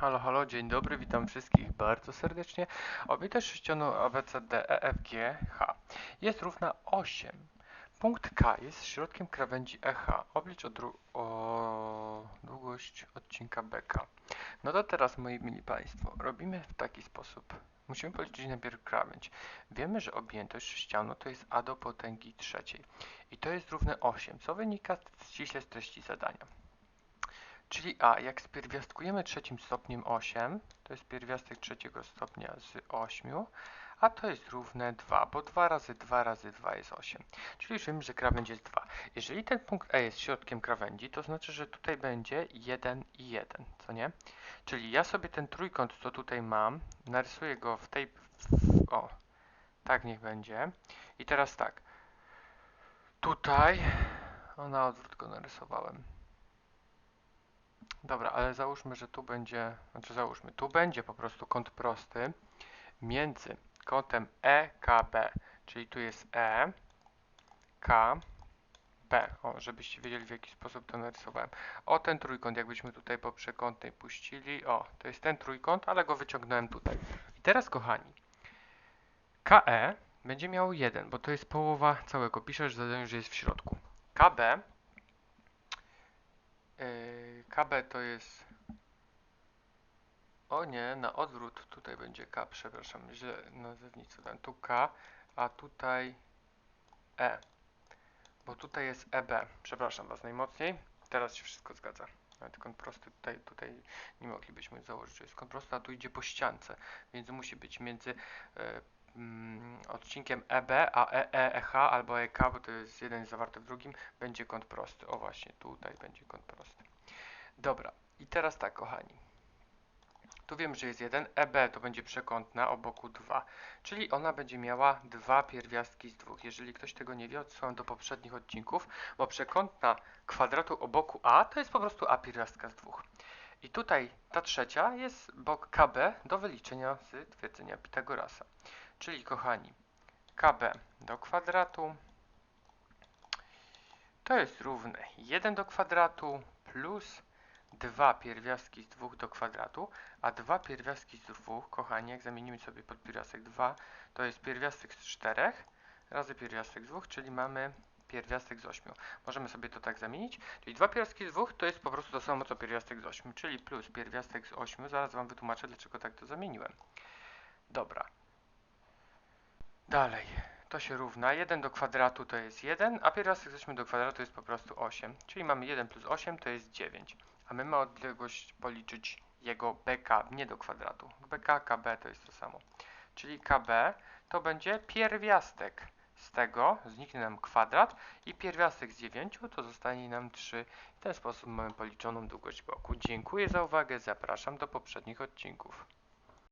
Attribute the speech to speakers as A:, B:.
A: Halo, halo, dzień dobry, witam wszystkich bardzo serdecznie. Obieta sześciono ABCD EFG H jest równa 8. Punkt K jest środkiem krawędzi EH. Oblicz odru- o długość odcinka BK. No to teraz, moi mili Państwo, robimy w taki sposób. Musimy policzyć najpierw krawędź. Wiemy, że objętość sześcianu to jest a do potęgi trzeciej. I to jest równe 8, co wynika ściśle z treści zadania. Czyli a, jak spierwiastkujemy trzecim stopniem 8, to jest pierwiastek trzeciego stopnia z 8, a to jest równe 2, bo 2 razy 2 razy 2 jest 8. Czyli wiemy, że krawędź jest 2. Jeżeli ten punkt E jest środkiem krawędzi, to znaczy, że tutaj będzie 1 i 1, co nie? Czyli ja sobie ten trójkąt, co tutaj mam, narysuję go w tej... O, tak niech będzie. I teraz tak. Tutaj... O, na odwrót go narysowałem. Dobra, ale załóżmy, że tu będzie, znaczy załóżmy, tu będzie po prostu kąt prosty między kątem EKB, czyli tu jest E, K, B. O, żebyście wiedzieli w jaki sposób to narysowałem. O, ten trójkąt, jakbyśmy tutaj po przekątnej puścili, o, to jest ten trójkąt, ale go wyciągnąłem tutaj. I teraz, kochani, KE będzie miało 1, bo to jest połowa całego. Piszę, że zadanie, że jest w środku. KB Yy, KB to jest. O nie, na odwrót tutaj będzie K, przepraszam, źle nazewnictwo dałem. Tu K, a tutaj E. Bo tutaj jest EB. Przepraszam Was najmocniej. Teraz się wszystko zgadza. Nawet kąt prosty tutaj, tutaj nie moglibyśmy założyć, że jest kąt prosty, a tu idzie po ściance, więc musi być między e, mm, odcinkiem EB a EE, EH albo EK, bo to jest jeden zawarty w drugim, będzie kąt prosty. O właśnie, tutaj będzie kąt prosty. Dobra, i teraz tak, kochani. Tu wiem, że jest 1, EB to będzie przekątna o boku 2, czyli ona będzie miała dwa pierwiastki z dwóch. Jeżeli ktoś tego nie wie, odsyłam do poprzednich odcinków, bo przekątna kwadratu o boku A to jest po prostu A pierwiastka z dwóch. I tutaj ta trzecia jest bok KB do wyliczenia z twierdzenia Pitagorasa. Czyli kochani, KB do kwadratu to jest równe 1 do kwadratu plus 2 pierwiastki z 2 do kwadratu, a 2 pierwiastki z 2, kochani, jak zamienimy sobie pod pierwiastek 2, to jest pierwiastek z 4 razy pierwiastek z 2, czyli mamy pierwiastek z 8. Możemy sobie to tak zamienić. Czyli 2 pierwiastki z 2 to jest po prostu to samo co pierwiastek z 8, czyli plus pierwiastek z 8. Zaraz Wam wytłumaczę, dlaczego tak to zamieniłem. Dobra. Dalej. To się równa. 1 do kwadratu to jest 1, a pierwiastek z 8 do kwadratu jest po prostu 8. Czyli mamy 1 plus 8 to jest 9 a my mamy odległość policzyć jego BK, nie do kwadratu. BK, KB to jest to samo. Czyli KB to będzie pierwiastek z tego, zniknie nam kwadrat i pierwiastek z 9 to zostanie nam 3. W ten sposób mamy policzoną długość boku. Dziękuję za uwagę, zapraszam do poprzednich odcinków.